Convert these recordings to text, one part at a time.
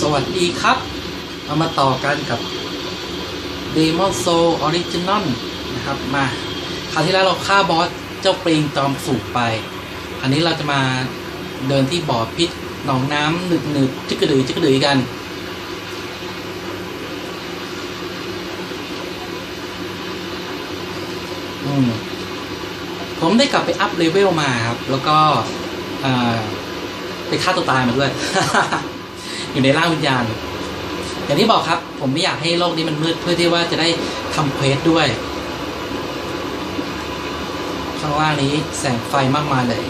สวัสดีครับเอามาต่อกันกับ Demon Soul Original นะครับ มา คราวที่แล้วเราฆ่าบอสเจ้าปริงจอมสูบไป อันนี้เราจะมาเดินที่บ่อพิษหนองน้ำหนึบหนึบจิกกระดือจิกกระดือกันอืมผมได้กลับไปอัพเลเวลมาครับ แล้วก็ไปฆ่าตัวตายมาด้วย อยู่ในร่างวิญญาณ อย่างที่บอกครับ ผมไม่อยากให้โลกนี้มันมืดเพื่อที่ว่าจะได้ทำเควสด้วย ข้างล่างนี้แสงไฟมากมายเลย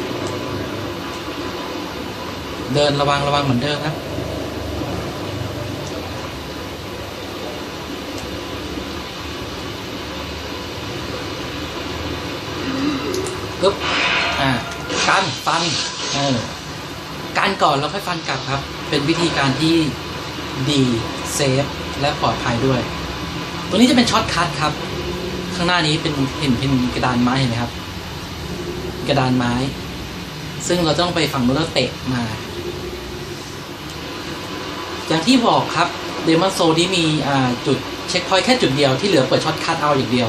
เดินระวังระวังเหมือนเดิมครับปึ๊บอ่ากันฟันเออการก่อนแล้วค่อยฟันกลับครับ เป็นวิธีการที่ดีเซฟและปลอดภัยด้วยตัวนี้จะเป็นช็อตคัทครับ ข้างหน้านี้เป็นเห็นเป็นกระดานไม้เห็นไหมครับ กระดานไม้ ซึ่งเราต้องไปฝั่งนู้นแล้วเตะมา อย่างที่บอกครับเดมอนโซที่มีจุดเช็คพอยต์แค่จุดเดียวที่เหลือเปิดช็อตคัทเอาอย่างเดียว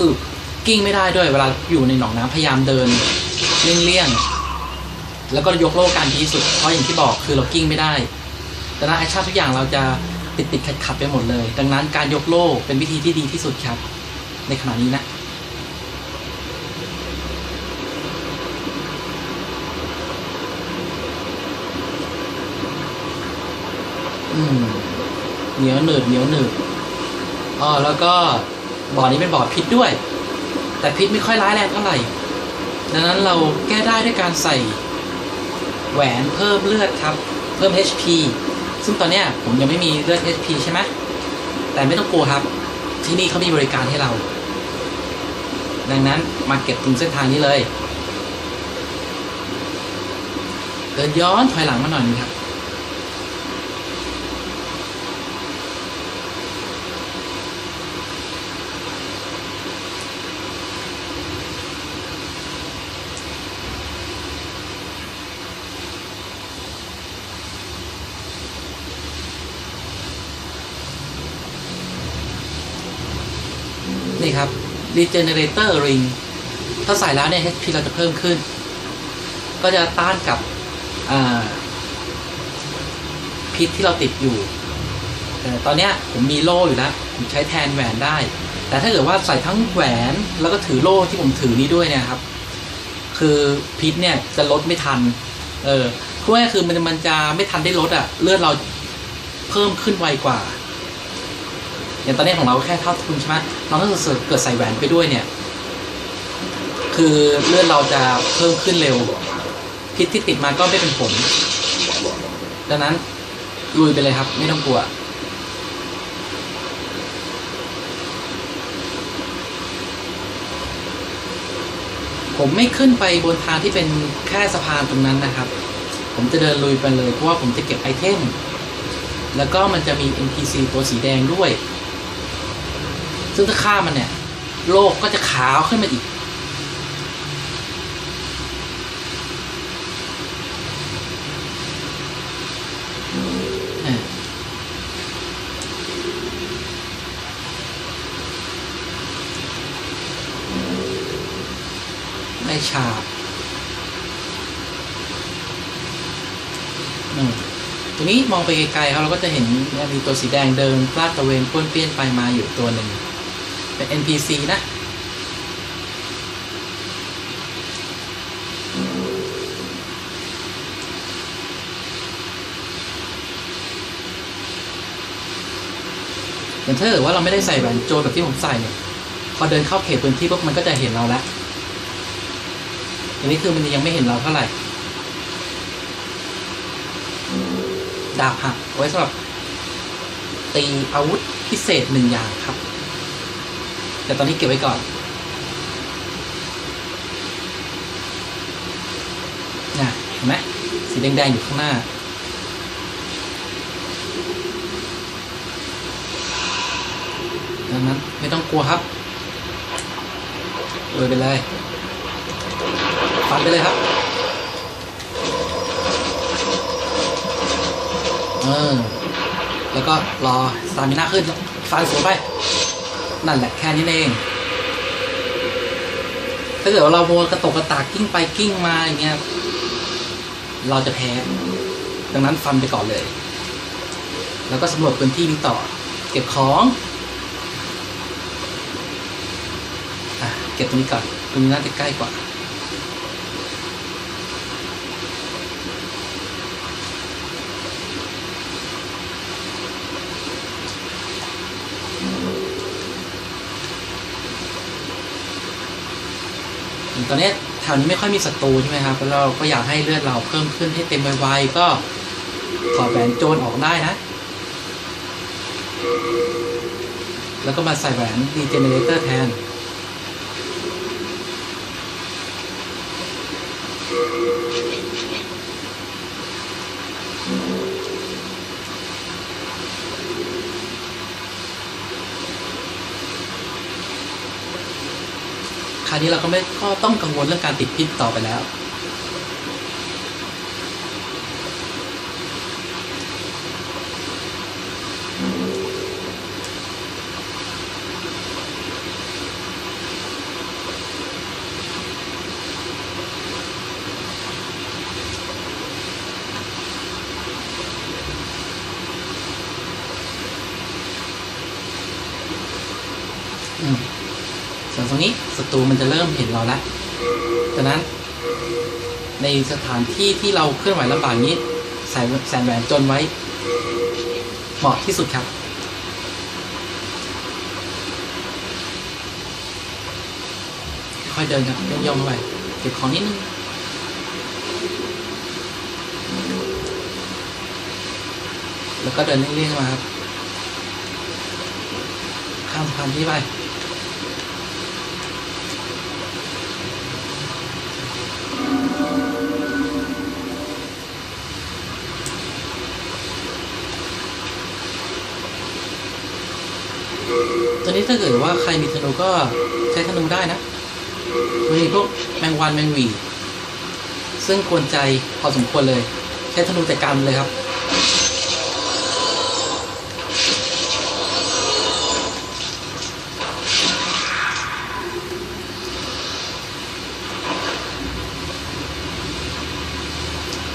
อึ กิ้งไม่ได้ด้วยเวลาอยู่ในหนองน้ำพยายามเดินเลี่ยงๆแล้วก็ยกโล่การที่สุดเพราะอย่างที่บอกคือเรากิ้งไม่ได้แต่ละแอคชั่นทุกอย่างเราจะติดติดขัดขัดไปหมดเลย ดังนั้นการยกโล่เป็นวิธีที่ดีที่สุดครับ ในขณะนี้นะอืมเหนียวหนืดเหนียวหนืดอ๋อแล้วก็บ่อนี้เป็นบ่อพิษด้วย แต่พิษไม่ค่อยร้ายแรงเท่าไหร่ ดังนั้นเราแก้ได้ด้วยการใส่แหวนเพิ่มเลือดครับ เพิ่ม HP ซึ่งตอนนี้ผมยังไม่มีเลือด HP ใช่ไหมแต่ไม่ต้องกลัวครับ ที่นี่เขามีบริการให้เรา ดังนั้นมาเก็บตรงเส้นทางนี้เลย เดินย้อนถอยหลังมาหน่อยนึงครับ นี่ regenerator Ring ถ้าใส่แล้วเนี่ย HP เราจะเพิ่มขึ้น ก็จะต้านกับพิษที่เราติดอยู่ แต่ตอนนี้ผมมีโล่อยู่แล้ว ผมใช้แทนแหวนได้ แต่ถ้าเกิดว่าใส่ทั้งแหวนแล้วก็ถือโล่ที่ผมถือนี้ด้วยเนี่ยครับ คือพิษเนี่ยจะลดไม่ทัน เออคือว่าคือมันมันจะไม่ทันได้ลดอะเลือดเราเพิ่มขึ้นไวกว่า อย่างตอนนี้ของเราแค่เท่าทุนใช่ไหมเราถ้าเกิดเกิดใส่แหวนไปด้วยเนี่ย คือเลือดเราจะเพิ่มขึ้นเร็ว พิษที่ติดมาก็ไม่เป็นผล ดังนั้นลุยไปเลยครับ ไม่ต้องกลัวผมไม่ขึ้นไปบนทางที่เป็นแค่สะพานตรงนั้นนะครับ ผมจะเดินลุยไปเลยเพราะว่าผมจะเก็บไอเทม แล้วก็มันจะมี NPC ตัวสีแดงด้วย ซึ่งถ้าฆ่ามันเนี่ย โลกก็จะขาวขึ้นมาอีกอะได้ฉาบอืมตัวนี้มองไปไกลๆครับเราก็จะเห็นมีตัวสีแดงเดินลาดตะเวนป้วนเปี้ยนไปมาอยู่ตัวหนึ่ง เป็น NPC นะอย่ถ้าเกิดว่าเราไม่ได้ใส่แหวนโจแบบที่ผมใส่เนี่ย พอเดินเข้าเขตพื้นที่ปุ๊บมันก็จะเห็นเราแล้วอันนี้คือมันยังไม่เห็นเราเท่าไหร่ ดาบหักไว้สำหรับตีอาวุธพิเศษหนึ่งอย่างครับ แต่ตอนนี้เก็บไว้ก่อนนะเห็นไหมสีแดงๆอยู่ข้างหน้า ดังนั้นไม่ต้องกลัวครับเลยไปเลยฟันไปเลยครับ เออ แล้วก็รอสตามิน่าขึ้นฟันสวนไป นั่นแหละแค่นี้เอง ถ้าเกิดว่าเราโมกระตกกระตากกิ้งไปกิ้งมาอย่างเงี้ย เราจะแพ้ ดังนั้นฟันไปก่อนเลย แล้วก็สำรวจพื้นที่นี้ต่อ เก็บของอะเก็บตรงนี้ก่อนตรงนี้น่าจะใกล้กว่า ตอนนี้แถวนี้ไม่ค่อยมีศัตรูใช่ไหมครับแล้วเราก็อยากให้เลือดเราเพิ่มขึ้นให้เต็มไวๆก็ขอแหวนโจรออกได้นะ แล้วก็มาใส่แหวนดีเจเนเรเตอร์แทน คราวนี้เราก็ไม่ก็ต้องกังวลเรื่องการติดพิษต่อไปแล้ว อืม ส่ว นี้ศัตรูมันจะเริ่มเห็นเราแล้วดังนั้น ในสถานที่ที่เราเคลื่อนไหวลำบากนี้ใส่แสนแหวนจนไว้ เหมาะที่สุดครับ ค่อยเดินครับย่องๆเข้าไปเก็บของนิดนึงแล้วก็เดินเรื่อยๆมาครับ ข้ามสะพานที่ไป ตัวนี้ถ้าเกิดว่าใครมีธนูก็ใช้ธนูได้นะมีพวกแมงวันแมงวี ซึ่งกวนใจพอสมควรเลย ใช้ธนูจัดการมันเลยครับ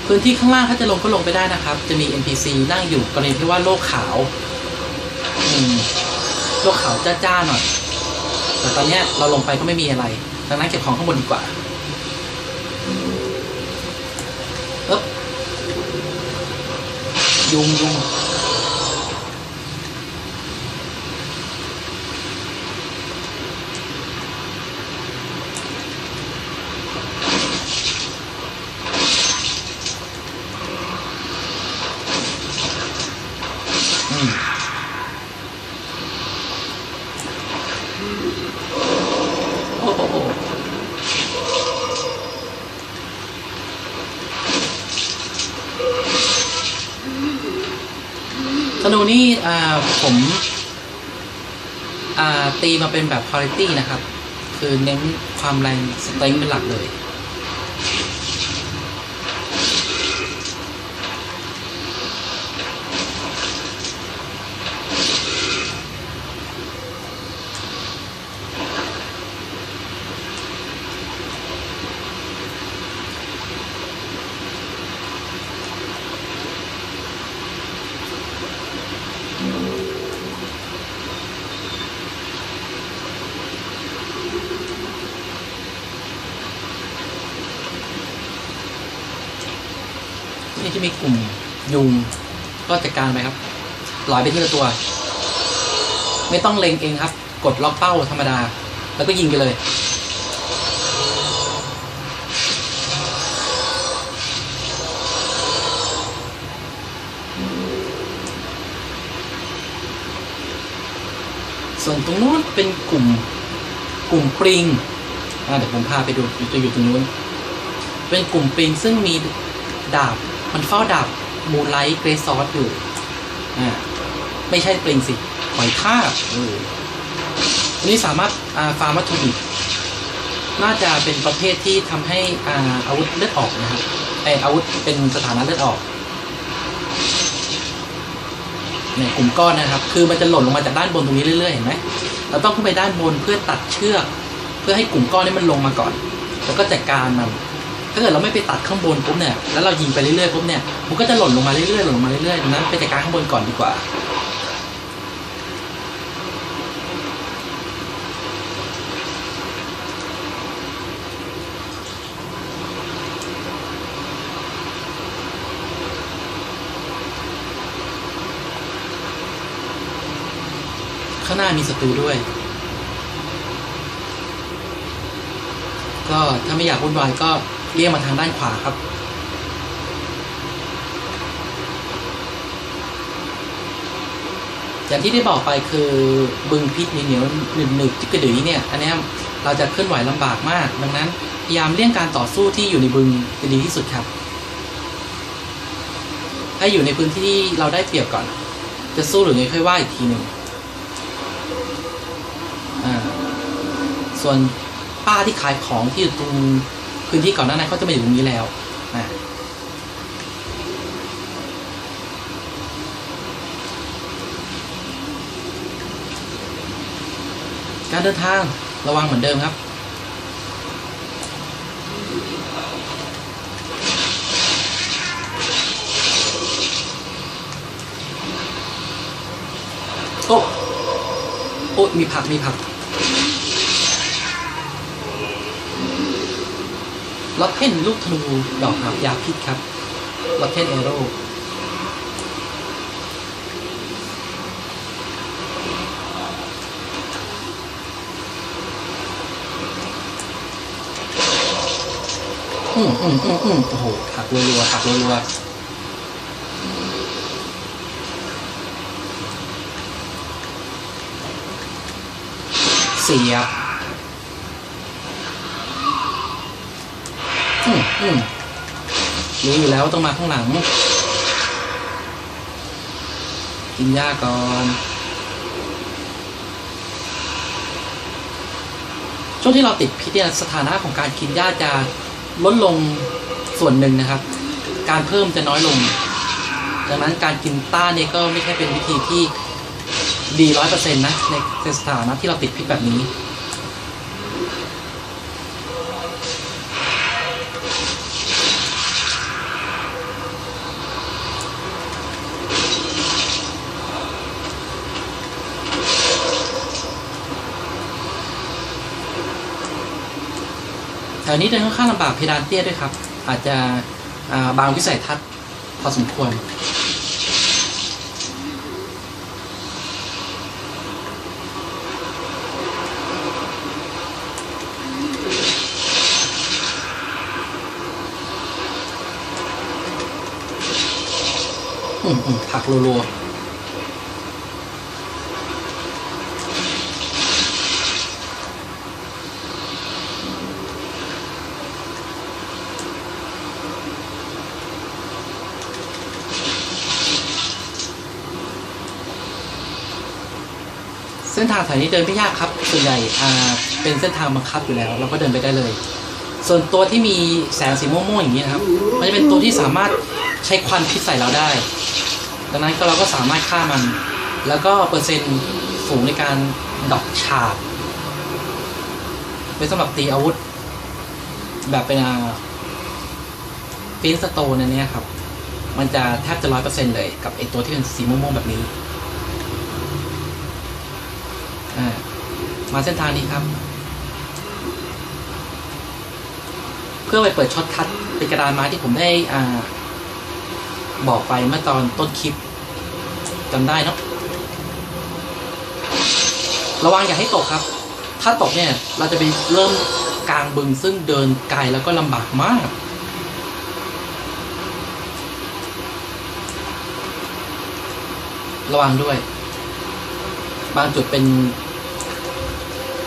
พื้นที่ข้างล่างถ้าจะลงก็ลงไปได้นะครับ จะมี NPC นั่งอยู่กรณีที่ว่าโลกขาว อืม โลกขาวจ้าๆหน่อย แต่ตอนนี้เราลงไปก็ไม่มีอะไร ดังนั้นเก็บของข้างบนดีกว่าเอ๊บยุงยุงอืม โอ้โหธนูนี่อ่า ผมตีมาเป็นแบบคุณภาพนะครับ คือเน้นความแรงสเต็งเป็นหลักเลย นี่จะมีกลุ่มยุงก็จั ดการไปครับลอยไปที่ละตัว ไม่ต้องเล็งเองครับ กดล็อกเป้าธรรมดา แล้วก็ยิงไปเลย ส่วนตรงนู้นเป็นกลุ่มกลุ่มปริงเดี๋ยวผมพาไปดูอยู่ตัวอยู่ตรงนู้น เป็นกลุ่มปริงซึ่งมีดาบ มันเฝ้าดาบมูไลท์เกรซอสอยู่ ไม่ใช่ปริงสิหอยทากเอออันนี้สามารถอ่าฟาร์มวัตถุดิบน่าจะเป็นประเภทที่ทำให้อ่าอาวุธเลือดออกนะครับไออาวุธเป็นสถานะเลือดออกเนี่ยกลุ่มก้อนนะครับ คือมันจะหล่นลงมาจากด้านบนตรงนี้เรื่อยๆเห็นไหมเราต้องขึ้นไปด้านบนเพื่อตัดเชือก เพื่อให้กลุ่มก้อนนี้มันลงมาก่อน แล้วก็จัดการมัน ถ้าเกิดเราไม่ไปตัดข้างบนปุ๊บเนี่ยแล้วเรายิงไปเรื่อยๆปุ๊บเนี่ยมันก็จะหล่นลงมาเรื่อยๆหล่นลงมาเรื่อยๆดังนั้นไปจัดการข้างบนก่อนดีกว่าข้างหน้ามีศัตรูด้วย ก็ถ้าไม่อยากวุ่นวายก็ เลี่ยงมาทางด้านขวาครับ อย่างที่ได้บอกไปคือบึงพิษเหนียวหนึบหนึบจิกกระดือเนี่ย อันนี้เราจะเคลื่อนไหวลำบากมาก ดังนั้นพยายามเลี่ยงการต่อสู้ที่อยู่ในบึงจะดีที่สุดครับ ให้อยู่ในพื้นที่ที่เราได้เปรียบก่อน จะสู้หรือไงค่อยว่าอีกทีหนึ่งส่วนป้าที่ขายของที่อยู่ตรง พื้นที่ก่อนหน้านั้นเขาจะมาอยู่ตรงนี้แล้วนะการเดินทางระวังเหมือนเดิมครับโอ้โอ้มีผักมีผัก ล็อตเทนลูกธนูดอกหาบยาพิษครับล็อตเทนเอโร่อืมอืมอืมอืมโอ้โหหักรัวๆหักรัวๆเสียบ อืมอืม รู้อยู่แล้วว่าต้องมาข้างหลัง กินหญ้าก่อน ช่วงที่เราติดพิษเนี่ยสถานะของการกินหญ้าจะลดลงส่วนหนึ่งนะครับ การเพิ่มจะน้อยลง ดังนั้นการกินต้าเนี่ยก็ไม่ใช่เป็นวิธีที่ดีร้อยเปอร์เซ็นต์นะในสถานะที่เราติดพิษแบบนี้ แถวนี้เดินค่อนข้างลำบากเพดานเตี้ยด้วยครับ อาจจะาบางวิสัยทัศน์พอสมควรอืมอืมผักรัวๆางแถวนี้เดินไม่ยากครับส่วนใหญ่อ่าเป็นเส้นทางบังคับอยู่แล้ว เราก็เดินไปได้เลย ส่วนตัวที่มีแสงสีม่วงๆอย่างนี้ครับ มันจะเป็นตัวที่สามารถใช้ควันพิษใส่เราได้ ดังนั้นก็เราก็สามารถฆ่ามัน แล้วก็เปอร์เซ็นต์สูงในการดอกฉาบไว้สำหรับตีอาวุธ แบบเป็นฟินสโตนอันนี้ครับ มันจะแทบจะร้อยเปอร์เซ็นต์เลยกับไอตัวที่เป็นสีม่วงๆแบบนี้ มาเส้นทางนี้ครับ เพื่อไปเปิดช็อตคัทเป็นกระดานไม้ที่ผมได้อ่า บอกไปเมื่อตอนต้นคลิปจำได้เนาะระวังอย่าให้ตกครับ ถ้าตกเนี่ย เราจะไปเริ่มกลางบึงซึ่งเดินไกลแล้วก็ลำบากมากระวังด้วย บางจุดเป็น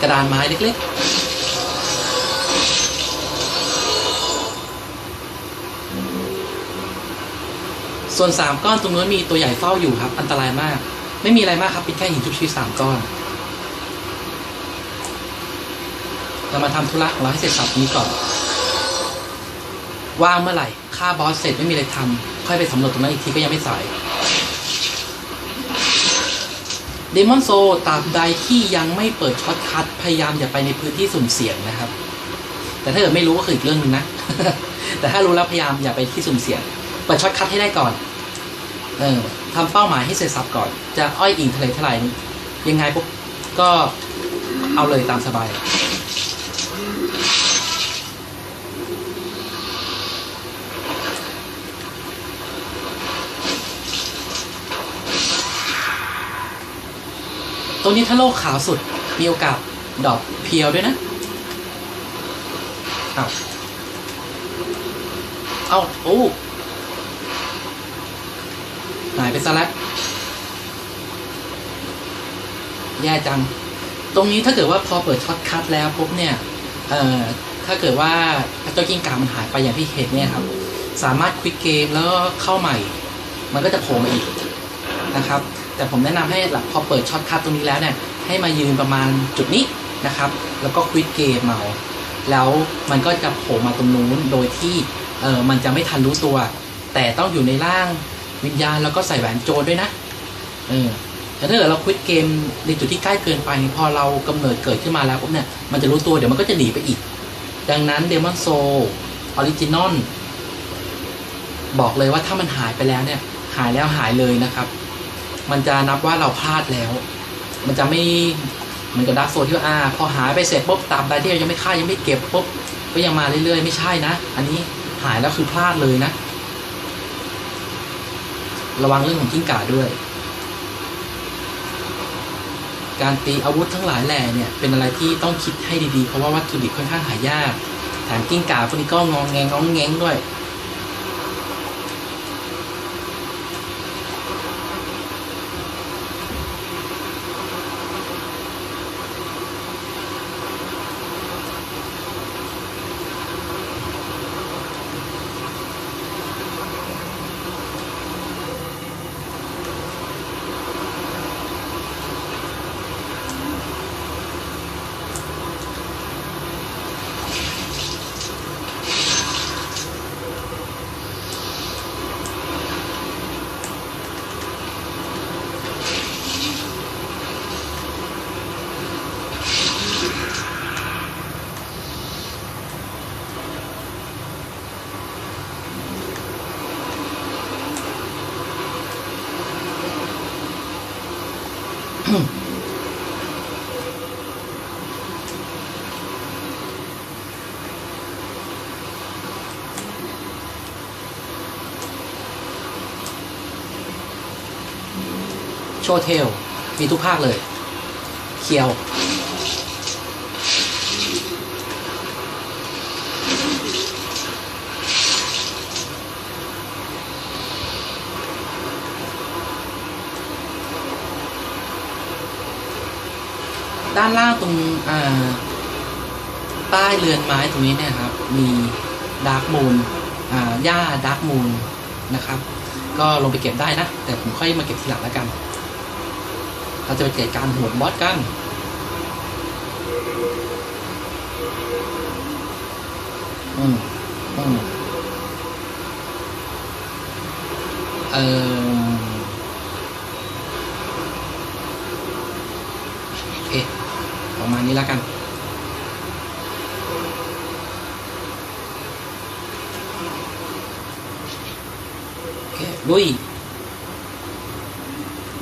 กระดานไม้เล็กๆ ส่วนสามก้อนตรงนู้นมีตัวใหญ่เฝ้าอยู่ครับ อันตรายมาก ไม่มีอะไรมากครับเป็นแค่หินชุบชีวิตสามก้อนเราเรามาทำธุระของเราให้เสร็จสับนี้ก่อน ว่างเมื่อไหร่ฆ่าบอสเสร็จไม่มีอะไรทำค่อยไปสำรวจตรงนั้นอีกทีก็ยังไม่สาย เดมอนโซตราบใดที่ยังไม่เปิดช็อตคัทพยายามอย่าไปในพื้นที่สุ่มเสี่ยงนะครับ แต่ถ้าเกิดไม่รู้ก็คืออีกเรื่องนึงนะ แต่ถ้ารู้แล้วพยายามอย่าไปที่สุ่มเสี่ยง เปิดช็อตคัทให้ได้ก่อน เออทำเป้าหมายให้เสร็จสับก่อน จะอ้อยอิงทะเลเท่าไหร่ยังไงปุ๊บก็เอาเลยตามสบาย ตรงนี้ถ้าโลกขาวสุดมีโอกาสดอกเพียวด้วยนะ เอาเอาโอ้หายไปซะแล้วแย่จัง ตรงนี้ถ้าเกิดว่าพอเปิดช็อตคัทแล้วปุ๊บเนี่ย เอ่อ ถ้าเกิดว่าเจ้ากิ้งก่ามันหายไปอย่างที่เห็นเนี่ยครับ สามารถควิกเกมแล้วก็เข้าใหม่ มันก็จะโผล่มาอีกนะครับ แต่ผมแนะนำให้หลังพอเปิดช็อตคัทตรงนี้แล้วเนี่ยให้มายืนประมาณจุดนี้นะครับ แล้วก็ควิกเกมเมาแล้วมันก็จะโผล่มาตรงนู้นโดยที่เออมันจะไม่ทันรู้ตัว แต่ต้องอยู่ในร่างวิญญาณแล้วก็ใส่แหวนโจรด้วยนะเออแต่ถ้าเกิดเราควิดเกมในจุดที่ใกล้เกินไป พอเรากำเนิดเกิดขึ้นมาแล้วปุ๊บเนี่ยมันจะรู้ตัวเดี๋ยวมันก็จะหนีไปอีก ดังนั้นเดมอนโซออริจินอลบอกเลยว่าถ้ามันหายไปแล้วเนี่ย หายแล้วหายเลยนะครับ มันจะนับว่าเราพลาดแล้ว มันจะไม่เหมันกับดักโซที่ว่าอ่าพอหายไปเสร็จปุ๊บตามใดที่เรายังไม่ฆ่ายังไม่เก็บปุ๊บก็ยังมาเรื่อยๆ ไม่ใช่นะ อันนี้หายแล้วคือพลาดเลยนะ ระวังเรื่องของกิ้งก่าด้วย การตีอาวุธทั้งหลายแหล่เนี่ย เป็นอะไรที่ต้องคิดให้ดีๆ เพราะว่าวัตถุดิบค่อนข้างหายากแถมกิ้งก่าพวกนี้ก็งองแงงงองแงงด้วย ว์เทล มีทุกภาคเลย เคียว ด้านล่างตรงใต้เรือนไม้ตรงนี้เนี่ยครับ มีดาร์กมูนอ่าหญ้าดาร์กมูนนะครับ ก็ลงไปเก็บได้นะ แต่ผมค่อยมาเก็บทีหลังแล้วกัน เขาจะไปเกิดการหัวบอสกันอืมอืมเออโอเค ประมาณนี้แล้วกัน โอเคลุย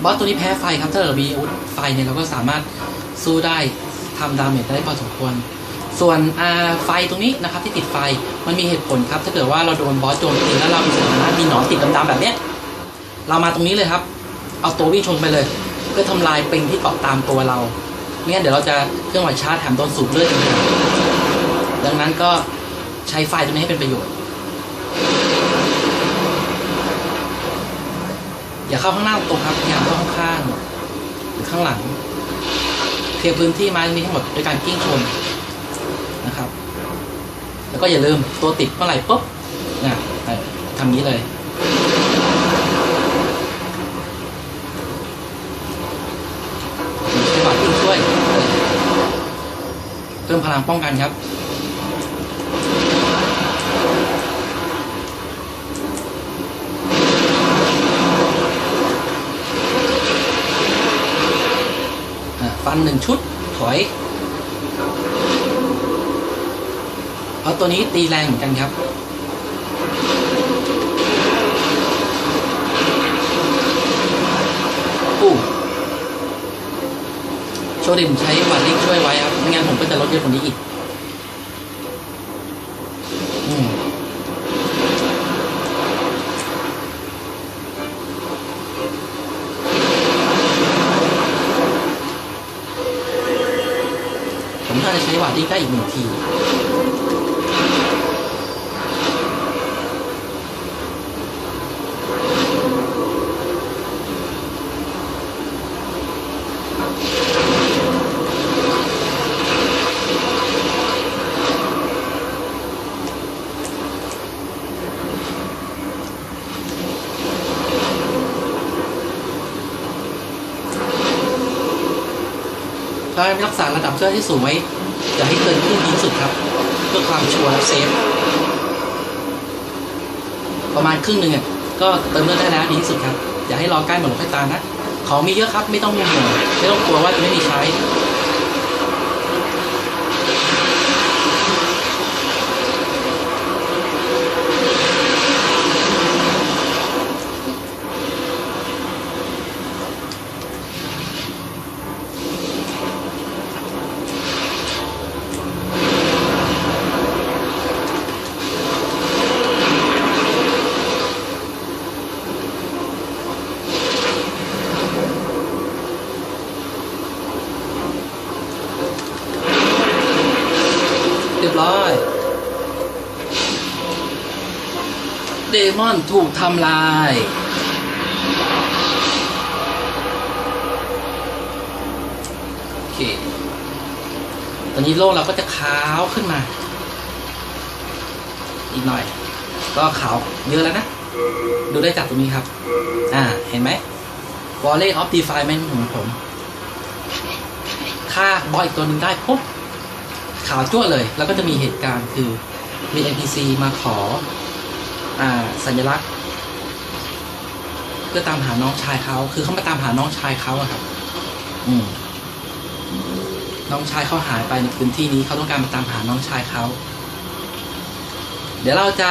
บอส ตัวนี้แพ้ไฟครับ ถ้าเรามีอาวุธไฟเนี่ยเราก็สามารถสู้ได้ทำดาเมจได้พอสมควร ส่วนอาไฟตรงนี้นะครับที่ติดไฟมันมีเหตุผลครับ ถ้าเกิดว่าเราโดนบอสโจมตีแล้วเรามีสถานะมีหนอนติดดำๆแบบเนี้ยเรามาตรงนี้เลยครับ เอาตัววิ่งชนไปเลย เพื่อทำลายปิงที่เกาะตามตัวเราไม่งั้นเดี๋ยวเราจะเครื่องหมายชาร์จแถมโดนสูบเลือดอีกดังนั้นก็ใช้ไฟตรงนี้ให้เป็นประโยชน์ อย่าเข้าข้างหน้าตรงครับอย่าเข้าข้างๆหรือข้างหลังเคลียร์พื้นที่ไม้นี้ทั้งหมดโดยการกิ้งชนนะครับ แล้วก็อย่าลืมตัวติดเมื่อไหร่ปุ๊บนะทำนี้เลยใช้บาทขึ้นช่วยเพิ่มพลังป้องกันครับ ฟันหนึ่งชุดถอยเอาตัวนี้ตีแรงเหมือนกันครับอู้โชดิมใช้บัตรลิกช่วยไว้ครับไม่งั้นผมก็จะลดเยอะกว่านี้อีก อืม ผม น่าจะใช้บัตรลิงได้อีกหนึ่งทีถ้ารักษาระดับเสื้อที่สูงไว้ อย่าให้เกินครึ่งดีที่สุดครับ เพื่อความชัวร์และเซฟประมาณครึ่งหนึ่งอะก็เติมเลือดได้แล้วดีที่สุดครับ อย่าให้รอใกล้หมดหลอดไฟตานะของมีเยอะครับ ไม่ต้องห่วงไม่ต้องกลัวว่าจะไม่มีใช้ มอนถูกทำลาย โอเค ตอนนี้โลกเราก็จะขาวขึ้นมา อีกหน่อย ก็ขาวเยอะแล้วนะ ดูได้จากตรงนี้ครับ อ่า เห็นไหม Volley of Defilement ของผมฆ่าบอยอีกตัวหนึ่งได้ปุ๊บขาวจ้วเลย แล้วก็จะมีเหตุการณ์คือมี NPC มาขอ สัญลักษณ์ เพื่อตามหาน้องชายเขาคือเขามาตามหาน้องชายเขาอะครับ อืมน้องชายเขาหายไปในพื้นที่นี้เขาต้องการมาตามหาน้องชายเขา เดี๋ยวเราจะ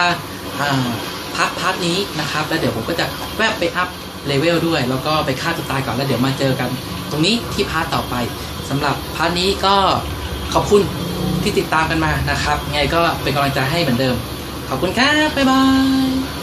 อ่าพักพาร์ทนี้นะครับ แล้วเดี๋ยวผมก็จะแวบไปอัพเลเวลด้วย แล้วก็ไปฆ่าตัวตายก่อนแล้วเดี๋ยวมาเจอกัน ตรงนี้ที่พาร์ทต่อไปสำหรับพาร์ทนี้ก็ขอบคุณที่ติดตามกันมานะครับ ไงก็เป็นกำลังใจให้เหมือนเดิม ขอบคุณครับ บ๊ายบาย